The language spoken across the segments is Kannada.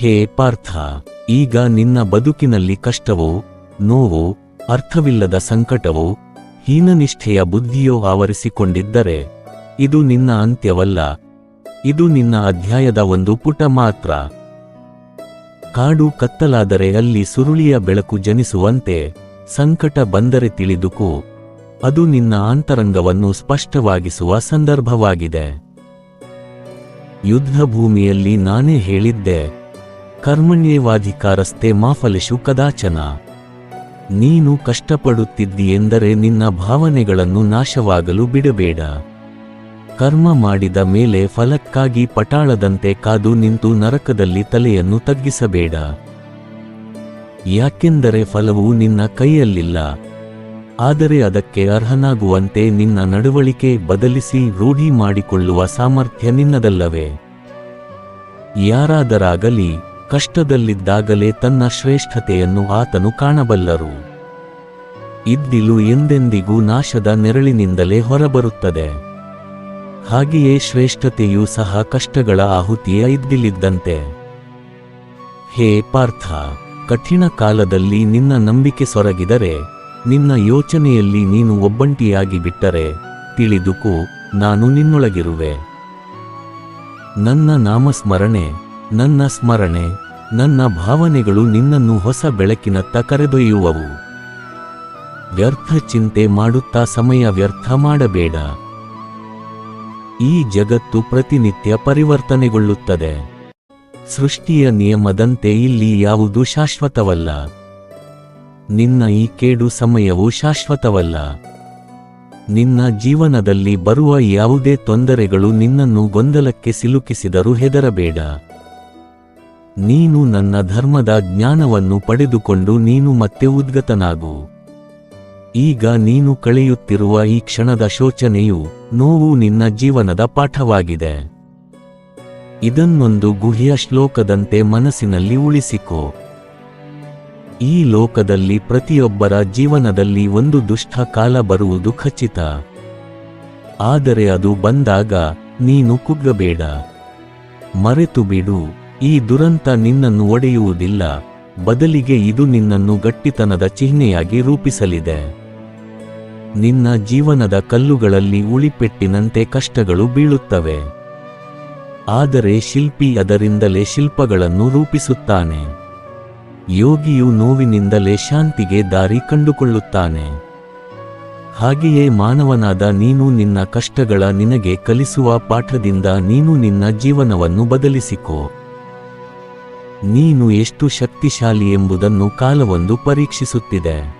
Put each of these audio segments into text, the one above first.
ಹೇ ಪಾರ್ಥ, ಈಗ ನಿನ್ನ ಬದುಕಿನಲ್ಲಿ ಕಷ್ಟವೋ, ನೋವೋ, ಅರ್ಥವಿಲ್ಲದ ಸಂಕಟವೋ, ಹೀನನಿಷ್ಠೆಯ ಬುದ್ಧಿಯೋ ಆವರಿಸಿಕೊಂಡಿದ್ದರೆ, ಇದು ನಿನ್ನ ಅಂತ್ಯವಲ್ಲ. ಇದು ನಿನ್ನ ಅಧ್ಯಾಯದ ಒಂದು ಪುಟ ಮಾತ್ರ. ಕಾಡು ಕತ್ತಲಾದರೆ ಅಲ್ಲಿ ಸುರುಳಿಯ ಬೆಳಕು ಜನಿಸುವಂತೆ ಸಂಕಟ ಬಂದರೆ ತಿಳಿದುಕೋ. ಅದು ನಿನ್ನ ಆಂತರಂಗವನ್ನು ಸ್ಪಷ್ಟವಾಗಿಸುವ ಸಂದರ್ಭವಾಗಿದೆ. ಯುದ್ಧಭೂಮಿಯಲ್ಲಿ ನಾನೇ ಹೇಳಿದ್ದೆ. ಕರ್ಮಣ್ಯೇವಾಧಿಕಾರಸ್ಥೆ ಮಾಫಲೆಶು ಕದಾಚನ. ನೀನು ಕಷ್ಟಪಡುತ್ತಿದ್ದೀಯೆಂದರೆ ನಿನ್ನ ಭಾವನೆಗಳನ್ನು ನಾಶವಾಗಲು ಬಿಡಬೇಡ. ಕರ್ಮ ಮಾಡಿದ ಮೇಲೆ ಫಲಕ್ಕಾಗಿ ಪಟಾಳದಂತೆ ಕಾದು ನಿಂತು ನರಕದಲ್ಲಿ ತಲೆಯನ್ನು ತಗ್ಗಿಸಬೇಡ. ಯಾಕೆಂದರೆ ಫಲವು ನಿನ್ನ ಕೈಯಲ್ಲಿಲ್ಲ. ಆದರೆ ಅದಕ್ಕೆ ಅರ್ಹನಾಗುವಂತೆ ನಿನ್ನ ನಡವಳಿಕೆ ಬದಲಿಸಿ ರೂಢಿ ಮಾಡಿಕೊಳ್ಳುವ ಸಾಮರ್ಥ್ಯ ನಿನ್ನದಲ್ಲವೇ. ಯಾರಾದರಾಗಲಿ ಕಷ್ಟದಲ್ಲಿದ್ದಾಗಲೇ ತನ್ನ ಶ್ರೇಷ್ಠತೆಯನ್ನು ಆತನು ಕಾಣಬಲ್ಲರು. ಇದ್ದಿಲು ಎಂದೆಂದಿಗೂ ನಾಶದ ನೆರಳಿನಿಂದಲೇ ಹೊರಬರುತ್ತದೆ. ಹಾಗೆಯೇ ಶ್ರೇಷ್ಠತೆಯೂ ಸಹ ಕಷ್ಟಗಳ ಆಹುತಿಯ ಇದ್ದಿಲಿದ್ದಂತೆ. ಹೇ ಪಾರ್ಥ, ಕಠಿಣ ಕಾಲದಲ್ಲಿ ನಿನ್ನ ನಂಬಿಕೆ ಸೊರಗಿದರೆ, ನಿನ್ನ ಯೋಚನೆಯಲ್ಲಿ ನೀನು ಒಬ್ಬಂಟಿಯಾಗಿ ಬಿಟ್ಟರೆ, ತಿಳಿದುಕೋ, ನಾನು ನಿನ್ನೊಳಗಿರುವೆ. ನನ್ನ ನಾಮಸ್ಮರಣೆ ನನ್ನ ಸ್ಮರಣೆ, ನನ್ನ ಭಾವನೆಗಳು ನಿನ್ನನ್ನು ಹೊಸ ಬೆಳಕಿನತ್ತ ಕರೆದೊಯ್ಯುವವು. ವ್ಯರ್ಥ ಚಿಂತೆ ಮಾಡುತ್ತಾ ಸಮಯ ವ್ಯರ್ಥ ಮಾಡಬೇಡ. ಈ ಜಗತ್ತು ಪ್ರತಿನಿತ್ಯ ಪರಿವರ್ತನೆಗೊಳ್ಳುತ್ತದೆ. ಸೃಷ್ಟಿಯ ನಿಯಮದಂತೆ ಇಲ್ಲಿ ಯಾವುದು ಶಾಶ್ವತವಲ್ಲ. ನಿನ್ನ ಈ ಕೇಡು ಸಮಯವು ಶಾಶ್ವತವಲ್ಲ. ನಿನ್ನ ಜೀವನದಲ್ಲಿ ಬರುವ ಯಾವುದೇ ತೊಂದರೆಗಳು ನಿನ್ನನ್ನು ಗೊಂದಲಕ್ಕೆ ಸಿಲುಕಿಸಿದರೂ ಹೆದರಬೇಡ. ನೀನು ನನ್ನ ಧರ್ಮದ ಜ್ಞಾನವನ್ನು ಪಡೆದುಕೊಂಡು ನೀನು ಮತ್ತೆ ಉದ್ಗತನಾಗು. ಈಗ ನೀನು ಕಳೆಯುತ್ತಿರುವ ಈ ಕ್ಷಣದ ಶೋಚನೆಯು ನೋವು ನಿನ್ನ ಜೀವನದ ಪಾಠವಾಗಿದೆ. ಇದನ್ನೊಂದು ಗುಹ್ಯ ಶ್ಲೋಕದಂತೆ ಮನಸ್ಸಿನಲ್ಲಿ ಉಳಿಸಿಕೋ. ಈ ಲೋಕದಲ್ಲಿ ಪ್ರತಿಯೊಬ್ಬರ ಜೀವನದಲ್ಲಿ ಒಂದು ದುಷ್ಟ ಕಾಲ ಬರುವುದು ಖಚಿತ. ಆದರೆ ಅದು ಬಂದಾಗ ನೀನು ಕುಗ್ಗಬೇಡ. ಮರೆತು ಬಿಡು. ಈ ದುರಂತ ನಿನ್ನನ್ನು ಒಡೆಯುವುದಿಲ್ಲ, ಬದಲಿಗೆ ಇದು ನಿನ್ನನ್ನು ಗಟ್ಟಿತನದ ಚಿಹ್ನೆಯಾಗಿ ರೂಪಿಸಲಿದೆ. ನಿನ್ನ ಜೀವನದ ಕಲ್ಲುಗಳಲ್ಲಿ ಉಳಿಪೆಟ್ಟಿನಂತೆ ಕಷ್ಟಗಳು ಬೀಳುತ್ತವೆ. ಆದರೆ ಶಿಲ್ಪಿ ಅದರಿಂದಲೇ ಶಿಲ್ಪಗಳನ್ನು ರೂಪಿಸುತ್ತಾನೆ. ಯೋಗಿಯು ನೋವಿನಿಂದಲೇ ಶಾಂತಿಗೆ ದಾರಿ ಕಂಡುಕೊಳ್ಳುತ್ತಾನೆ. ಹಾಗೆಯೇ ಮಾನವನಾದ ನೀನು ನಿನ್ನ ಕಷ್ಟಗಳ ನಿನಗೆ ಕಲಿಸುವ ಪಾಠದಿಂದ ನೀನು ನಿನ್ನ ಜೀವನವನ್ನು ಬದಲಿಸಿಕೋ. ನೀನು ಎಷ್ಟು ಶಕ್ತಿಶಾಲಿ ಎಂಬುದನ್ನು ಕಾಲವೊಂದು ಪರೀಕ್ಷಿಸುತ್ತಿದೆ.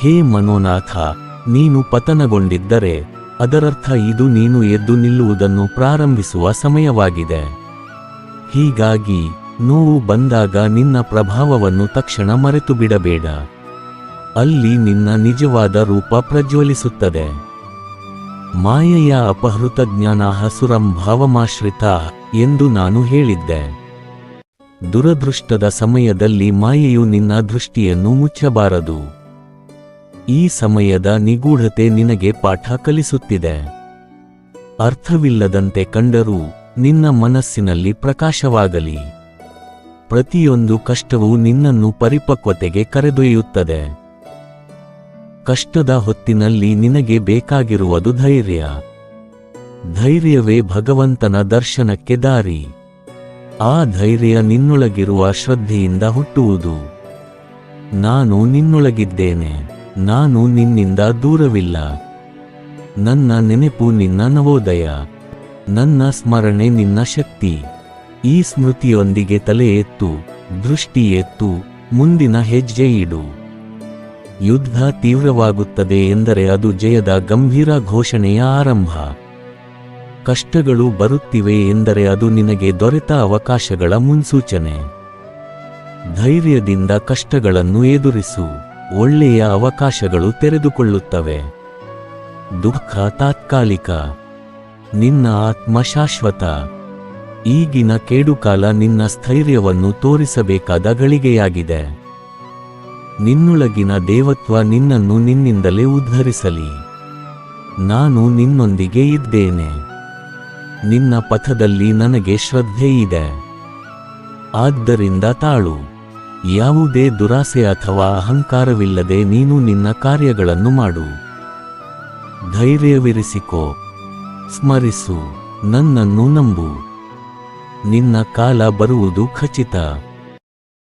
ಹೇ ಮನೋನಾಥ, ನೀನು ಪತನಗೊಂಡಿದ್ದರೆ, ಅದರರ್ಥ ಇದು ನೀನು ಎದ್ದು ನಿಲ್ಲುವುದನ್ನು ಪ್ರಾರಂಭಿಸುವ ಸಮಯವಾಗಿದೆ. ಹೀಗಾಗಿ, ನೋವು ಬಂದಾಗ ನಿನ್ನ ಪ್ರಭಾವವನ್ನು ತಕ್ಷಣ ಮರೆತು ಬಿಡಬೇಡ ಅಲ್ಲಿ ನಿನ್ನ ನಿಜವಾದ ರೂಪ ಪ್ರಜ್ವಲಿಸುತ್ತದೆ. ಮಾಯೆಯ ಅಪಹೃತ ಜ್ಞಾನ ಹಸುರಂ ಭಾವಮಾಶ್ರಿತ ಎಂದು ನಾನು ಹೇಳಿದ್ದೆ. ದುರದೃಷ್ಟದ ಸಮಯದಲ್ಲಿ ಮಾಯೆಯು ನಿನ್ನ ದೃಷ್ಟಿಯನ್ನು ಮುಚ್ಚಬಾರದು. ಈ ಸಮಯದ ನಿಗೂಢತೆ ನಿನಗೆ ಪಾಠ ಕಲಿಸುತ್ತಿದೆ. ಅರ್ಥವಿಲ್ಲದಂತೆ ಕಂಡರೂ ನಿನ್ನ ಮನಸ್ಸಿನಲ್ಲಿ ಪ್ರಕಾಶವಾಗಲಿ. ಪ್ರತಿಯೊಂದು ಕಷ್ಟವೂ ನಿನ್ನನ್ನು ಪರಿಪಕ್ವತೆಗೆ ಕರೆದೊಯ್ಯುತ್ತದೆ. ಕಷ್ಟದ ಹೊತ್ತಿನಲ್ಲಿ ನಿನಗೆ ಬೇಕಾಗಿರುವುದು ಧೈರ್ಯ. ಧೈರ್ಯವೇ ಭಗವಂತನ ದರ್ಶನಕ್ಕೆ ದಾರಿ. ಆ ಧೈರ್ಯ ನಿನ್ನೊಳಗಿರುವ ಶ್ರದ್ಧೆಯಿಂದ ಹುಟ್ಟುವುದು. ನಾನು ನಿನ್ನೊಳಗಿದ್ದೇನೆ, ನಾನು ನಿನ್ನಿಂದ ದೂರವಿಲ್ಲ. ನನ್ನ ನೆನೆಪು ನಿನ್ನ ನವೋದಯ, ನನ್ನ ಸ್ಮರಣೆ ನಿನ್ನ ಶಕ್ತಿ. ಈ ಸ್ಮೃತಿಯೊಂದಿಗೆ ತಲೆ ಎತ್ತು, ದೃಷ್ಟಿ ಎತ್ತು, ಮುಂದಿನ ಹೆಜ್ಜೆ ಇಡು. ಯುದ್ಧ ತೀವ್ರವಾಗುತ್ತದೆ ಎಂದರೆ ಅದು ಜಯದ ಗಂಭೀರ ಘೋಷಣೆಯ ಆರಂಭ. ಕಷ್ಟಗಳು ಬರುತ್ತಿವೆ ಎಂದರೆ ಅದು ನಿನಗೆ ದೊರೆತ ಅವಕಾಶಗಳ ಮುನ್ಸೂಚನೆ. ಧೈರ್ಯದಿಂದ ಕಷ್ಟಗಳನ್ನು ಎದುರಿಸು, ಒಳ್ಳೆಯ ಅವಕಾಶಗಳು ತೆರೆದುಕೊಳ್ಳುತ್ತವೆ. ದುಃಖ ತಾತ್ಕಾಲಿಕ. ನಿನ್ನ ಆತ್ಮ ಶಾಶ್ವತ. ಈಗಿನ ಕೇಡುಕಾಲ ನಿನ್ನ ಸ್ಥೈರ್ಯವನ್ನು ತೋರಿಸಬೇಕಾದ ಗಳಿಗೆಯಾಗಿದೆ. ನಿನ್ನೊಳಗಿನ ದೇವತ್ವ ನಿನ್ನನ್ನು ನಿನ್ನಿಂದಲೇ ಉದ್ಧರಿಸಲಿ. ನಾನು ನಿನ್ನೊಂದಿಗೆ ಇದ್ದೇನೆ. ನಿನ್ನ ಪಥದಲ್ಲಿ ನನಗೆ ಶ್ರದ್ಧೆಯಿದೆ. ಆದ್ದರಿಂದ ತಾಳು. ಯಾವುದೇ ದುರಾಸೆ ಅಥವಾ ಅಹಂಕಾರವಿಲ್ಲದೆ ನೀನು ನಿನ್ನ ಕಾರ್ಯಗಳನ್ನು ಮಾಡು. ಧೈರ್ಯವಿರಿಸಿಕೋ. ಸ್ಮರಿಸು. ನನ್ನನ್ನು ನಂಬು. ನಿನ್ನ ಕಾಲ ಬರುವುದು ಖಚಿತ.